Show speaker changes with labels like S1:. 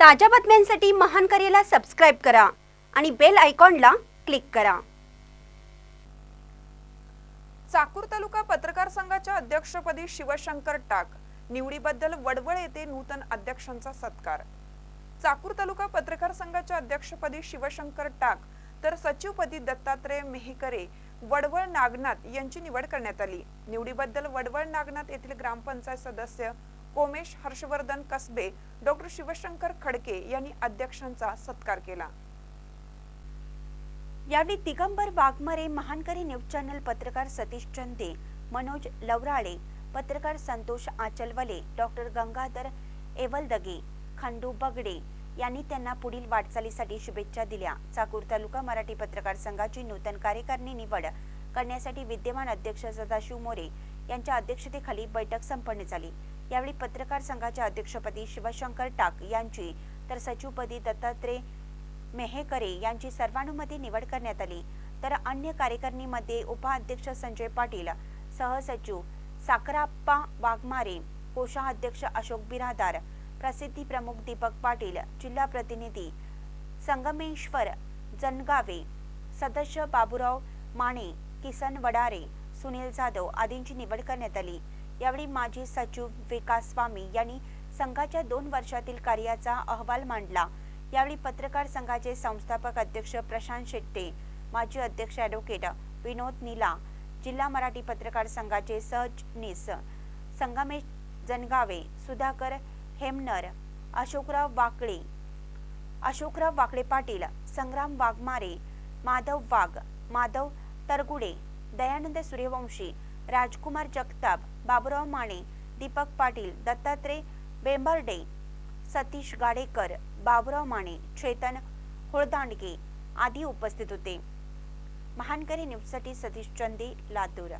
S1: ताज्या बातम्यांसाठी महान करेला सबस्क्राईब करा आणि बेल आयकॉनला क्लिक करा.
S2: चाकूर तालुका पत्रकार संघाच्या अध्यक्षपदी शिवशंकर टाक निवडीबद्दल वडवळ येथे नूतन अध्यक्षांचा सत्कार. चाकूर तालुका पत्रकार संघाच्या अध्यक्षपदी शिवशंकर टाक तर सचिवपदी दत्तात्रय मेहकरे वडवळ नागनाथ यांची निवड करण्यात आली. निवडीबद्दल वडवळ नागनाथ येथील ग्रामपंचायत सदस्य कोमेश हर्षवर्धन कसबे डॉक्टर शिवशंकर खडके यांनी अध्यक्षांचा सत्कार केला.
S1: यावेळी दिगंबर वाघमारे महानकरी न्यूज चॅनल पत्रकार सतीश चंदे मनोज लवराळे पत्रकार संतोष आचलवले डॉक्टर गंगाधर एवलदगे खंडू बगडे यांनी त्यांना पुढील वाटचालीसाठी शुभेच्छा दिल्या. चाकूर तालुका मराठी पत्रकार संघाची नूतन कार्यकारिणी निवड करण्यासाठी विद्यमान अध्यक्ष सदाशिव मोरे यांच्या अध्यक्षतेखाली बैठक संपन्न झाली. यावेळी पत्रकार संघाच्या अध्यक्षपदी शिवशंकर टाक यांची तर सचिवपदी दत्तात्रय मेहेकरे यांची सर्वानुमते निवड करण्यात आली. तर अन्य कार्यकारिणीमध्ये उपाध्यक्ष संजय पाटील सहसचिव साखराप्पा वाघमारे कोषाध्यक्ष अशोक बिरादार प्रसिद्धी प्रमुख दीपक पाटील जिल्हा प्रतिनिधी संगमेश्वर जनगावे सदस्य बाबूराव माने किसन वडारे सुनील जाधव आदींची निवड करण्यात आली. यावेळी माजी सचिव विकास स्वामी यांनी संघाच्या दोन वर्षातील कार्याचा अहवाल मांडला. यावेळी पत्रकार संघाचे संस्थापक अध्यक्ष प्रशांत शेट्टे माजी अध्यक्ष ॲडव्होकेट विनोद नीला जिल्हा मराठी पत्रकार संघाचे सहचिटणीस संगमेश जनगावे सुधाकर हेमनर अशोकराव वाकळे अशोकराव वाकळे पाटील संग्राम वाघमारे माधव वाघ माधव तरगुडे दयानंद सूर्यवंशी राजकुमार जगताप बाबुराव माने दीपक पाटील दत्तात्रय बेंबर्डे सतीश गाडेकर बाबुराव माने चेतन होळदांडगे आदी उपस्थित होते. महानकरी न्यूजसाठी सतीश चंदे लातूर.